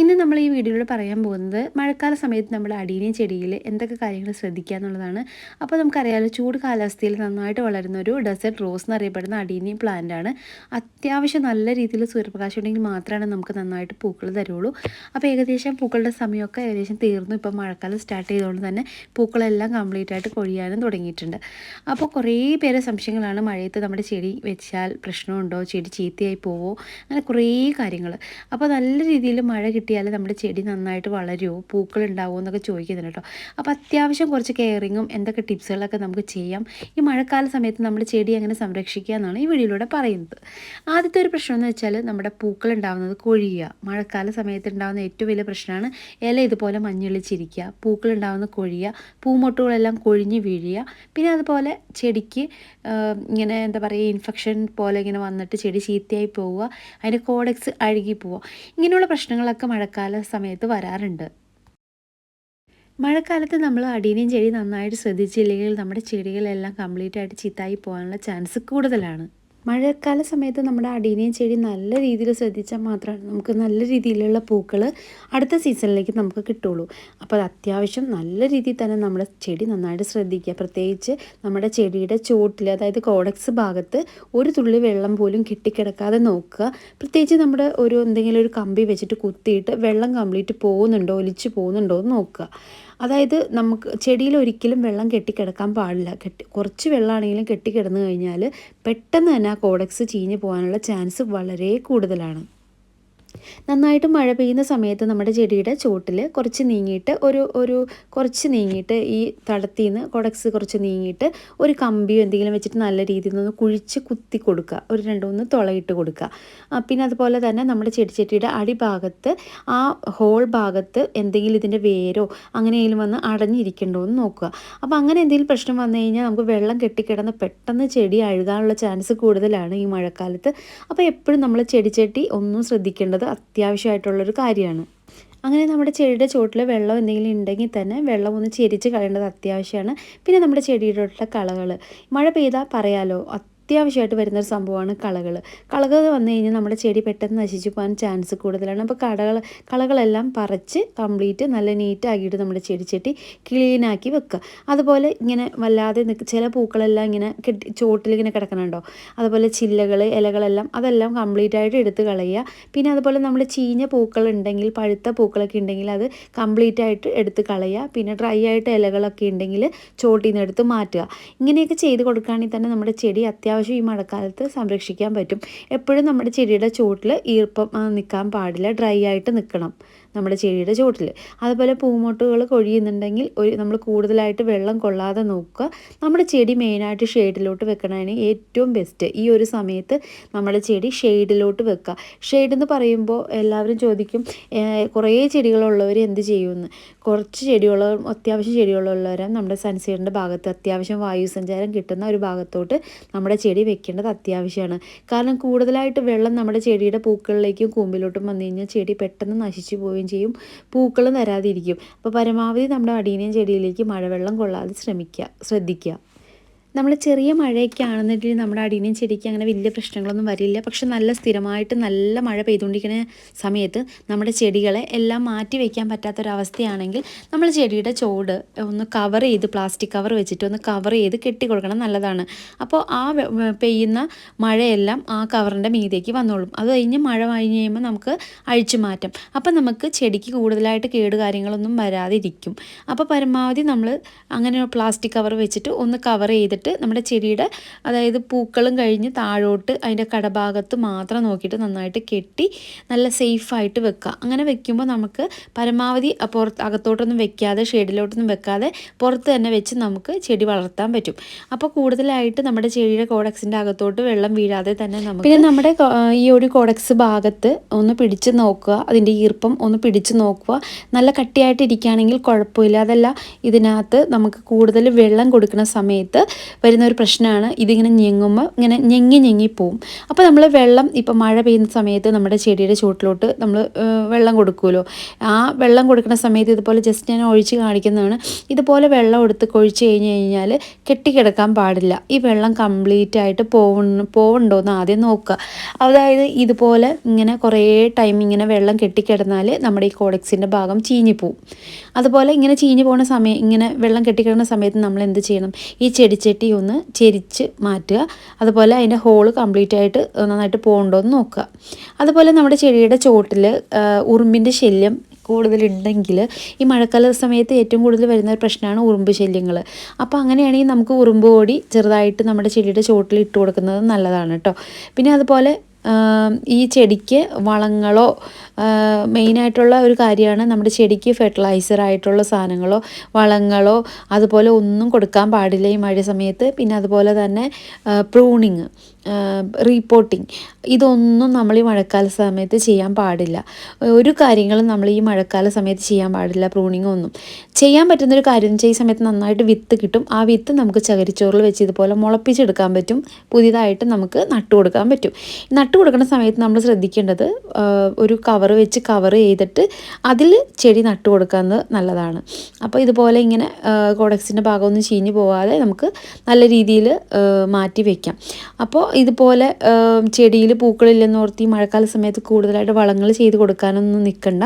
ഇന്ന് നമ്മൾ ഈ വീഡിയോയിൽ പറയാൻ പോകുന്നത് മഴക്കാല സമയത്ത് നമ്മൾ അടീനിയം ചെടിയിൽ എന്തൊക്കെ കാര്യങ്ങൾ ശ്രദ്ധിക്കുക എന്നുള്ളതാണ്. അപ്പോൾ നമുക്കറിയാമല്ലോ ചൂട് കാലാവസ്ഥയിൽ നന്നായിട്ട് വളരുന്ന ഒരു ഡെസേർട്ട് റോസ് എന്നറിയപ്പെടുന്ന അടീനിയം പ്ലാന്റ് ആണ്. അത്യാവശ്യം നല്ല രീതിയിൽ സൂര്യപ്രകാശം ഉണ്ടെങ്കിൽ മാത്രമാണ് നമുക്ക് നന്നായിട്ട് പൂക്കൾ തരുള്ളൂ. അപ്പോൾ ഏകദേശം പൂക്കളുടെ സമയമൊക്കെ ഏകദേശം തീർന്നു. ഇപ്പോൾ മഴക്കാലം സ്റ്റാർട്ട് ചെയ്തുകൊണ്ട് തന്നെ പൂക്കളെല്ലാം കംപ്ലീറ്റ് ആയിട്ട് കൊഴിയാനും തുടങ്ങിയിട്ടുണ്ട്. അപ്പോൾ കുറേ പേരെ സംശയങ്ങളാണ് മഴയത്ത് നമ്മുടെ ചെടി വെച്ചാൽ പ്രശ്നമുണ്ടോ? ചെടി ചീത്തയായി പോവോ? അങ്ങനെ കുറേ കാര്യങ്ങൾ. അപ്പോൾ നല്ല രീതിയിൽ മഴ കിട്ടിയാൽ നമ്മുടെ ചെടി നന്നായിട്ട് വളരുമോ പൂക്കൾ ഉണ്ടാവുമോ എന്നൊക്കെ ചോദിക്കുന്നുണ്ട് കേട്ടോ. അപ്പോൾ അത്യാവശ്യം കുറച്ച് കെയറിങ്ങും എന്തൊക്കെ ടിപ്സുകളൊക്കെ നമുക്ക് ചെയ്യാം. ഈ മഴക്കാല സമയത്ത് നമ്മുടെ ചെടി എങ്ങനെ സംരക്ഷിക്കുക എന്നാണ് ഈ വീഡിയോയിലൂടെ പറയുന്നത്. ആദ്യത്തെ ഒരു പ്രശ്നം എന്ന് വെച്ചാൽ നമ്മുടെ പൂക്കൾ ഉണ്ടാവുന്നത് കൊഴിയുക. മഴക്കാല സമയത്ത് ഉണ്ടാകുന്ന ഏറ്റവും വലിയ പ്രശ്നമാണ് ഇല ഇതുപോലെ മഞ്ഞളിച്ചിരിക്കുക പൂക്കൾ ഉണ്ടാകുന്ന കൊഴിയുക പൂമൊട്ടുകളെല്ലാം കൊഴിഞ്ഞ് വീഴുക. പിന്നെ അതുപോലെ ചെടിക്ക് ഇങ്ങനെ എന്താ പറയുക ഇൻഫെക്ഷൻ പോലെ ഇങ്ങനെ വന്നിട്ട് ചെടി ചീത്തയായി പോവുക അതിന്റെ കോഡക്സ് അഴുകി പോവുക. ഇങ്ങനെയുള്ള പ്രശ്നങ്ങളൊക്കെ മഴക്കാല സമയത്ത് വരാറുണ്ട്. മഴക്കാലത്ത് നമ്മൾ അടീനയും ചെടി നന്നായിട്ട് ശ്രദ്ധിച്ചില്ലെങ്കിൽ നമ്മുടെ ചെടികളെല്ലാം കംപ്ലീറ്റ് ആയിട്ട് ചീത്തായി പോകാനുള്ള ചാൻസ് കൂടുതലാണ്. മഴക്കാല സമയത്ത് നമ്മുടെ അടീനയും ചെടി നല്ല രീതിയിൽ ശ്രദ്ധിച്ചാൽ മാത്രമാണ് നമുക്ക് നല്ല രീതിയിലുള്ള പൂക്കൾ അടുത്ത സീസണിലേക്ക് നമുക്ക് കിട്ടുള്ളൂ. അപ്പോൾ അത് അത്യാവശ്യം നല്ല രീതിയിൽ തന്നെ നമ്മുടെ ചെടി നന്നായിട്ട് ശ്രദ്ധിക്കുക. പ്രത്യേകിച്ച് നമ്മുടെ ചെടിയുടെ ചോട്ടിൽ അതായത് കോഡക്സ് ഭാഗത്ത് ഒരു തുള്ളി വെള്ളം പോലും കെട്ടിക്കിടക്കാതെ നോക്കുക. പ്രത്യേകിച്ച് നമ്മുടെ ഒരു എന്തെങ്കിലും ഒരു കമ്പി വെച്ചിട്ട് കുത്തിയിട്ട് വെള്ളം കംപ്ലീറ്റ് പോകുന്നുണ്ടോ ഒലിച്ച് പോകുന്നുണ്ടോ എന്ന് നോക്കുക. അതായത് നമുക്ക് ചെടിയിൽ ഒരിക്കലും വെള്ളം കെട്ടിക്കിടക്കാൻ പാടില്ല. കെട്ടി കുറച്ച് വെള്ളമാണെങ്കിലും കെട്ടിക്കിടന്നു കഴിഞ്ഞാൽ പെട്ടെന്ന് തന്നെ ആ കോഡക്സ് ചീഞ്ഞ് പോകാനുള്ള ചാൻസ് വളരെ കൂടുതലാണ്. നന്നായിട്ട് മഴ പെയ്യുന്ന സമയത്ത് നമ്മുടെ ചെടിയുടെ ചുവട്ടിൽ കുറച്ച് നീങ്ങിയിട്ട് ഒരു ഒരു കുറച്ച് നീങ്ങിയിട്ട് ഈ തടത്തിൽ നിന്ന് കൊടക്സ് കുറച്ച് നീങ്ങിയിട്ട് ഒരു കമ്പിയോ എന്തെങ്കിലും വെച്ചിട്ട് നല്ല രീതിയിൽ നിന്ന് കുഴിച്ച് കുത്തി കൊടുക്കുക. ഒരു രണ്ട് മൂന്ന് തുളയിട്ട് കൊടുക്കുക. പിന്നെ അതുപോലെ തന്നെ നമ്മുടെ ചെടിച്ചട്ടിയുടെ അടിഭാഗത്ത് ആ ഹോൾ ഭാഗത്ത് എന്തെങ്കിലും ഇതിന്റെ വേരോ അങ്ങനെയെങ്കിലും വന്ന് അടഞ്ഞിരിക്കണ്ടോ എന്ന് നോക്കുക. അപ്പോൾ അങ്ങനെ എന്തെങ്കിലും പ്രശ്നം വന്നു കഴിഞ്ഞാൽ നമുക്ക് വെള്ളം കെട്ടിക്കിടന്ന് പെട്ടെന്ന് ചെടി അഴുകാനുള്ള ചാൻസ് കൂടുതലാണ് ഈ മഴക്കാലത്ത്. അപ്പോൾ എപ്പോഴും നമ്മൾ ചെടിച്ചട്ടി ഒന്നും ശ്രദ്ധിക്കേണ്ടത് അത്യാവശ്യമായിട്ടുള്ളൊരു കാര്യമാണ്. അങ്ങനെ നമ്മുടെ ചെടിയുടെ ചുവട്ടിൽ വെള്ളം എന്തെങ്കിലും ഉണ്ടെങ്കിൽ തന്നെ വെള്ളം ഒന്ന് ചെരിച്ച് കളയേണ്ടത് അത്യാവശ്യമാണ്. പിന്നെ നമ്മുടെ ചെടിയുടെ കളകൾ മഴ പെയ്താൽ പറയാലോ അത്യാവശ്യമായിട്ട് വരുന്നൊരു സംഭവമാണ് കളകൾ കളകൾ വന്നു കഴിഞ്ഞാൽ നമ്മുടെ ചെടി പെട്ടെന്ന് നശിച്ചു പോകാൻ ചാൻസ് കൂടുതലാണ്. അപ്പോൾ കടകൾ കളകളെല്ലാം പറിച്ച് കംപ്ലീറ്റ് നല്ല നീറ്റാക്കിയിട്ട് നമ്മുടെ ചെടി ചെട്ടി ക്ലീനാക്കി വെക്കുക. അതുപോലെ ഇങ്ങനെ വല്ലാതെ ചില പൂക്കളെല്ലാം ഇങ്ങനെ കെട്ടി ചോട്ടിലിങ്ങനെ കിടക്കണുണ്ടോ? അതുപോലെ ചില്ലകൾ ഇലകളെല്ലാം അതെല്ലാം കംപ്ലീറ്റ് ആയിട്ട് എടുത്ത് കളയുക. പിന്നെ അതുപോലെ നമ്മൾ ചീഞ്ഞ പൂക്കൾ ഉണ്ടെങ്കിൽ പഴുത്ത പൂക്കളൊക്കെ ഉണ്ടെങ്കിൽ അത് കംപ്ലീറ്റ് ആയിട്ട് എടുത്ത് കളയുക. പിന്നെ ഡ്രൈ ആയിട്ട് ഇലകളൊക്കെ ഉണ്ടെങ്കിൽ ചോട്ടിൽ നിന്ന് എടുത്ത് മാറ്റുക. ഇങ്ങനെയൊക്കെ ചെയ്ത് കൊടുക്കുകയാണെങ്കിൽ തന്നെ നമ്മുടെ ചെടി അത്യാവശ്യം അത്യാവശ്യം ഈ മഴക്കാലത്ത് സംരക്ഷിക്കാൻ പറ്റും. എപ്പോഴും നമ്മുടെ ചെടിയുടെ ചുവട്ടിൽ ഈർപ്പം നിൽക്കാൻ പാടില്ല. ഡ്രൈ ആയിട്ട് നിൽക്കണം നമ്മുടെ ചെടിയുടെ ചുവട്ടിൽ അതുപോലെ പൂമോട്ടുകൾ കൊഴിയുന്നുണ്ടെങ്കിൽ ഒരു നമ്മൾ കൂടുതലായിട്ട് വെള്ളം കൊള്ളാതെ നോക്കുക. നമ്മുടെ ചെടി മെയിനായിട്ട് ഷെയ്ഡിലോട്ട് വെക്കണതിന് ഏറ്റവും ബെസ്റ്റ് ഈ ഒരു സമയത്ത് നമ്മുടെ ചെടി ഷെയ്ഡിലോട്ട് വെക്കുക. ഷെയ്ഡ് എന്ന് പറയുമ്പോൾ എല്ലാവരും ചോദിക്കും കുറേ ചെടികളുള്ളവർ എന്ത് ചെയ്യുമെന്ന് കുറച്ച് ചെടികളോ അത്യാവശ്യം ചെടികളുള്ളവരാണ് നമ്മുടെ സൺസൈഡിന്റെ ഭാഗത്ത് അത്യാവശ്യം വായു സഞ്ചാരം കിട്ടുന്ന ഒരു ഭാഗത്തോട്ട് നമ്മുടെ ചെടി വെക്കേണ്ടത് അത്യാവശ്യമാണ്. കാരണം കൂടുതലായിട്ട് വെള്ളം നമ്മുടെ ചെടിയുടെ പൂക്കളിലേക്കും കൂമ്പിലോട്ടും വന്നു കഴിഞ്ഞാൽ ചെടി പെട്ടെന്ന് നശിച്ചു പോവുകയും ചെയ്യും. പൂക്കളും തരാതിരിക്കും അപ്പോൾ പരമാവധി നമ്മുടെ അടീനിയം ചെടിയിലേക്ക് മഴവെള്ളം കൊള്ളാതെ ശ്രമിക്കുക ശ്രദ്ധിക്കുക നമ്മൾ ചെറിയ മഴയൊക്കെ ആണെന്നുണ്ടെങ്കിൽ നമ്മുടെ അടീനിയും ചെടിക്ക് അങ്ങനെ വലിയ പ്രശ്നങ്ങളൊന്നും വരില്ല. പക്ഷെ നല്ല സ്ഥിരമായിട്ട് നല്ല മഴ പെയ്തുകൊണ്ടിരിക്കുന്ന സമയത്ത് നമ്മുടെ ചെടികളെ എല്ലാം മാറ്റി വയ്ക്കാൻ പറ്റാത്തൊരവസ്ഥയാണെങ്കിൽ നമ്മൾ ചെടിയുടെ ചോട് ഒന്ന് കവർ ചെയ്ത് പ്ലാസ്റ്റിക് കവർ വെച്ചിട്ട് ഒന്ന് കവർ ചെയ്ത് കെട്ടി കൊടുക്കണം നല്ലതാണ്. അപ്പോൾ ആ പെയ്യുന്ന മഴയെല്ലാം ആ കവറിന്റെ മീതേക്ക് വന്നോളും. അത് കഴിഞ്ഞ് മഴ കഴിഞ്ഞ് കഴിയുമ്പോൾ നമുക്ക് അഴിച്ചു മാറ്റാം. അപ്പം നമുക്ക് ചെടിക്ക് കൂടുതലായിട്ട് കേട് കാര്യങ്ങളൊന്നും വരാതിരിക്കും. അപ്പോൾ പരമാവധി നമ്മൾ അങ്ങനെ പ്ലാസ്റ്റിക് കവർ വെച്ചിട്ട് ഒന്ന് കവർ ചെയ്തിട്ട് എടുത്തിട്ട് നമ്മുടെ ചെടിയുടെ അതായത് പൂക്കളും കഴിഞ്ഞ് താഴോട്ട് അതിന്റെ കടഭാഗത്ത് മാത്രം നോക്കിയിട്ട് നന്നായിട്ട് കെട്ടി നല്ല സേഫായിട്ട് വെക്കുക. അങ്ങനെ വെക്കുമ്പോൾ നമുക്ക് പരമാവധി പുറത്ത് അകത്തോട്ടൊന്നും വെക്കാതെ ഷെയ്ഡിലോട്ടൊന്നും വെക്കാതെ പുറത്ത് തന്നെ വെച്ച് നമുക്ക് ചെടി വളർത്താൻ പറ്റും. അപ്പോൾ കൂടുതലായിട്ട് നമ്മുടെ ചെടിയുടെ കോഡക്സിന്റെ അകത്തോട്ട് വെള്ളം വീഴാതെ തന്നെ നമുക്ക് പിന്നെ നമ്മുടെ ഈ ഒരു കോഡക്സ് ഭാഗത്ത് ഒന്ന് പിടിച്ച് നോക്കുക അതിന്റെ ഈർപ്പം ഒന്ന് പിടിച്ച് നോക്കുക. നല്ല കട്ടിയായിട്ട് ഇരിക്കുകയാണെങ്കിൽ കുഴപ്പമില്ല. അതല്ല ഇതിനകത്ത് നമുക്ക് കൂടുതൽ വെള്ളം കൊടുക്കുന്ന സമയത്ത് വരുന്ന ഒരു പ്രശ്നമാണ്. ഇതിങ്ങനെ ഞെങ്ങുമ്പോൾ ഇങ്ങനെ ഞെങ്ങി ഞെങ്ങി പോവും. അപ്പോൾ നമ്മൾ വെള്ളം ഇപ്പോൾ മഴ പെയ്യുന്ന സമയത്ത് നമ്മുടെ ചെടിയുടെ ചുവട്ടിലോട്ട് നമ്മൾ വെള്ളം കൊടുക്കുമല്ലോ. ആ വെള്ളം കൊടുക്കുന്ന സമയത്ത് ഇതുപോലെ ജസ്റ്റ് ഞാൻ ഒഴിച്ച് കാണിക്കുന്നതാണ്. ഇതുപോലെ വെള്ളം എടുത്ത് കൊഴിച്ച് കഴിഞ്ഞ് കഴിഞ്ഞാൽ കെട്ടിക്കിടക്കാൻ പാടില്ല. ഈ വെള്ളം കംപ്ലീറ്റ് ആയിട്ട് പോവണ പോവണ്ടോ എന്ന് ആദ്യം നോക്കുക. അതായത് ഇതുപോലെ ഇങ്ങനെ കുറേ ടൈം ഇങ്ങനെ വെള്ളം കെട്ടിക്കിടന്നാൽ നമ്മുടെ ഈ കോഡക്സിന്റെ ഭാഗം ചീഞ്ഞു പോവും. അതുപോലെ ഇങ്ങനെ ചീഞ്ഞു പോകുന്ന സമയം ഇങ്ങനെ വെള്ളം കെട്ടിക്കിടക്കുന്ന സമയത്ത് നമ്മൾ എന്ത് ചെയ്യണം? ഈ ചെടിച്ചട്ടി ഒന്ന് ചെരിച്ച് മാറ്റുക. അതുപോലെ അതിന്റെ ഹോൾ കംപ്ലീറ്റ് ആയിട്ട് നന്നായിട്ട് പോകണ്ടോ എന്ന് നോക്കുക. അതുപോലെ നമ്മുടെ ചെടിയുടെ ചോട്ടിൽ ഉറുമ്പിന്റെ ശല്യം കൂടുതലുണ്ടെങ്കിൽ ഈ മഴക്കാല സമയത്ത് ഏറ്റവും കൂടുതൽ വരുന്ന ഒരു പ്രശ്നമാണ് ഉറുമ്പ് ശല്യങ്ങൾ അപ്പോൾ അങ്ങനെയാണെങ്കിൽ നമുക്ക് ഉറുമ്പ് കൂടി ചെറുതായിട്ട് നമ്മുടെ ചെടിയുടെ ചോട്ടിൽ ഇട്ട് കൊടുക്കുന്നത് നല്ലതാണ് കേട്ടോ പിന്നെ അതുപോലെ ഈ ചെടിക്ക് വളങ്ങളോ മെയിനായിട്ടുള്ള ഒരു കാര്യമാണ് നമ്മുടെ ചെടിക്ക് ഫെർട്ടിലൈസർ ആയിട്ടുള്ള സാധനങ്ങളോ വളങ്ങളോ അതുപോലെ ഒന്നും കൊടുക്കാൻ പാടില്ല ഈ മഴ സമയത്ത്. പിന്നെ അതുപോലെ തന്നെ പ്രൂണിങ് റീപ്പോർട്ടിങ് ഇതൊന്നും നമ്മൾ ഈ മഴക്കാല സമയത്ത് ചെയ്യാൻ പാടില്ല. ഒരു കാര്യങ്ങളും നമ്മൾ ഈ മഴക്കാല സമയത്ത് ചെയ്യാൻ പാടില്ല പ്രൂണിങ് ഒന്നും. ചെയ്യാൻ പറ്റുന്നൊരു കാര്യം എന്ന് വെച്ചാൽ ഈ സമയത്ത് നന്നായിട്ട് വിത്ത് കിട്ടും. ആ വിത്ത് നമുക്ക് ചകരിച്ചോറിൽ വെച്ച് ഇതുപോലെ മുളപ്പിച്ചെടുക്കാൻ പറ്റും. പുതിയതായിട്ട് നമുക്ക് നട്ടു കൊടുക്കാൻ പറ്റും കൊടുക്കുന്ന സമയത്ത് നമ്മൾ ശ്രദ്ധിക്കേണ്ടത് ഒരു കവർ വെച്ച് കവർ ചെയ്തിട്ട് അതിൽ ചെടി നട്ടു കൊടുക്കുന്നത് നല്ലതാണ്. അപ്പോൾ ഇതുപോലെ ഇങ്ങനെ കോഡക്സിന്റെ ഭാഗമൊന്നും ചീഞ്ഞു പോവാതെ നമുക്ക് നല്ല രീതിയിൽ മാറ്റി വയ്ക്കാം അപ്പോൾ ഇതുപോലെ ചെടിയിൽ പൂക്കളില്ലെന്ന് ഓർത്തി മഴക്കാല സമയത്ത് കൂടുതലായിട്ട് വളങ്ങൾ ചെയ്ത് കൊടുക്കാനൊന്നും നിൽക്കണ്ട.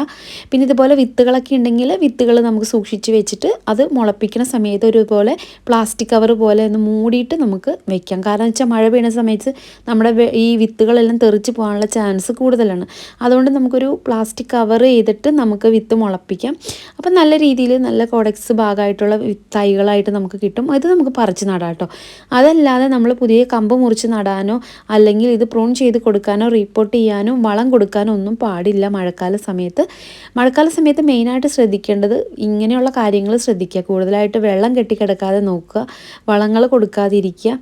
പിന്നെ ഇതുപോലെ വിത്തുകളൊക്കെ ഉണ്ടെങ്കിൽ വിത്തുകൾ നമുക്ക് സൂക്ഷിച്ച് വെച്ചിട്ട് അത് മുളപ്പിക്കുന്ന സമയത്ത് ഒരുപോലെ പ്ലാസ്റ്റിക് കവർ പോലെ ഒന്ന് മൂടിയിട്ട് നമുക്ക് വെക്കാം. കാരണം വെച്ചാൽ മഴ പെയ്യുന്ന സമയത്ത് നമ്മുടെ ഈ വിത്തുകളെല്ലാം തെറിച്ച് പോകാനുള്ള ചാൻസ് കൂടുതലാണ്. അതുകൊണ്ട് നമുക്കൊരു പ്ലാസ്റ്റിക് കവർ ചെയ്തിട്ട് നമുക്ക് വിത്ത് മുളപ്പിക്കാം. അപ്പം നല്ല രീതിയിൽ നല്ല കോഡക്സ് ഭാഗമായിട്ടുള്ള തൈകളായിട്ട് നമുക്ക് കിട്ടും. അത് നമുക്ക് പറിച്ച് നടാം കേട്ടോ. അതല്ലാതെ നമ്മൾ പുതിയ കമ്പ് മുറിച്ച് നടാനോ അല്ലെങ്കിൽ ഇത് പ്രൂൺ ചെയ്ത് കൊടുക്കാനോ റിപ്പോർട്ട് ചെയ്യാനോ വളം കൊടുക്കാനോ ഒന്നും പാടില്ല മഴക്കാല സമയത്ത്. മഴക്കാല സമയത്ത് മെയിനായിട്ട് ശ്രദ്ധിക്കേണ്ടത് ഇങ്ങനെയുള്ള കാര്യങ്ങൾ ശ്രദ്ധിക്കുക. കൂടുതലായിട്ട് വെള്ളം കെട്ടിക്കിടക്കാതെ നോക്കുക. വളങ്ങൾ കൊടുക്കാതിരിക്കുക.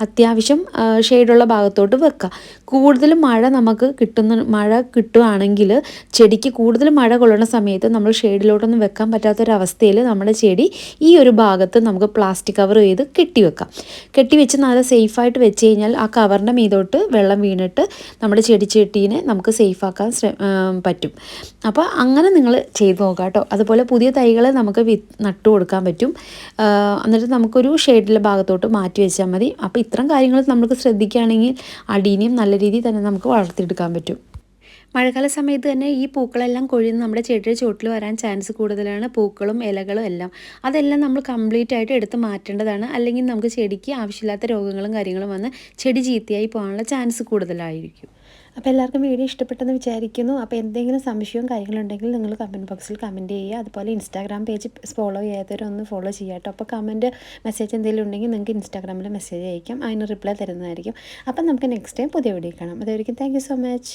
അത്യാവശ്യം ഷെയ്ഡുള്ള ഭാഗത്തോട്ട് വെക്കുക. കൂടുതൽ മഴ നമുക്ക് കിട്ടുന്ന മഴ കിട്ടുകയാണെങ്കിൽ ചെടിക്ക് കൂടുതൽ മഴ കൊള്ളുന്ന സമയത്ത് നമ്മൾ ഷെയ്ഡിലോട്ടൊന്നും വെക്കാൻ പറ്റാത്തൊരവസ്ഥയിൽ നമ്മുടെ ചെടി ഈ ഒരു ഭാഗത്ത് നമുക്ക് പ്ലാസ്റ്റിക് കവർ ചെയ്ത് കെട്ടി വെക്കാം കെട്ടി നല്ല സേഫായിട്ട് വെച്ച് കഴിഞ്ഞാൽ ആ കവറിന്റെ മീതോട്ട് വെള്ളം വീണിട്ട് നമ്മുടെ ചെടി ചെട്ടീനെ നമുക്ക് സേഫാക്കാൻ പറ്റും. അപ്പോൾ അങ്ങനെ നിങ്ങൾ ചെയ്ത് നോക്കാം കേട്ടോ. അതുപോലെ പുതിയ തൈകളെ നമുക്ക് വി നട്ടു കൊടുക്കാൻ പറ്റും. എന്നിട്ട് നമുക്കൊരു ഷെയ്ഡിലെ ഭാഗത്തോട്ട് മാറ്റി വെച്ചാൽ മതി. അപ്പോൾ ഇത്തരം കാര്യങ്ങൾ നമുക്ക് ശ്രദ്ധിക്കുകയാണെങ്കിൽ അടീനിയും നല്ല രീതിയിൽ തന്നെ നമുക്ക് വളർത്തിയെടുക്കാൻ പറ്റും. മഴക്കാല സമയത്ത് തന്നെ ഈ പൂക്കളെല്ലാം കൊഴിയുന്ന നമ്മുടെ ചെടിയുടെ ചുവട്ടിൽ വരാൻ ചാൻസ് കൂടുതലാണ്. പൂക്കളും ഇലകളും എല്ലാം. അതെല്ലാം നമ്മൾ കംപ്ലീറ്റ് ആയിട്ട് എടുത്ത് മാറ്റേണ്ടതാണ്. അല്ലെങ്കിൽ നമുക്ക് ചെടിക്ക് ആവശ്യമില്ലാത്ത രോഗങ്ങളും കാര്യങ്ങളും വന്ന് ചെടി ചീത്തയായി പോകാനുള്ള ചാൻസ് കൂടുതലായിരിക്കും. അപ്പോൾ എല്ലാവർക്കും വീഡിയോ ഇഷ്ടപ്പെട്ടെന്ന് വിചാരിക്കുന്നു. അപ്പോൾ എന്തെങ്കിലും സംശയവും കാര്യങ്ങളുണ്ടെങ്കിൽ നിങ്ങൾ കമന്റ് ബോക്സിൽ കമന്റ് ചെയ്യുക. അതുപോലെ ഇൻസ്റ്റാഗ്രാം പേജ് ഫോളോ ചെയ്യാത്തവരൊന്ന് ഫോളോ ചെയ്യുക കേട്ടോ. അപ്പോൾ കമന്റ് മെസ്സേജ് എന്തെങ്കിലും ഉണ്ടെങ്കിൽ നിങ്ങൾക്ക് ഇൻസ്റ്റാഗ്രാമിൽ മെസ്സേജ് അയക്കാം. അതിന് റിപ്ലൈ തരുന്നതായിരിക്കും. അപ്പം നമുക്ക് നെക്സ്റ്റ് ടൈം പുതിയ വീഡിയോ കാണാം. അതായിരിക്കും താങ്ക് സോ മച്ച്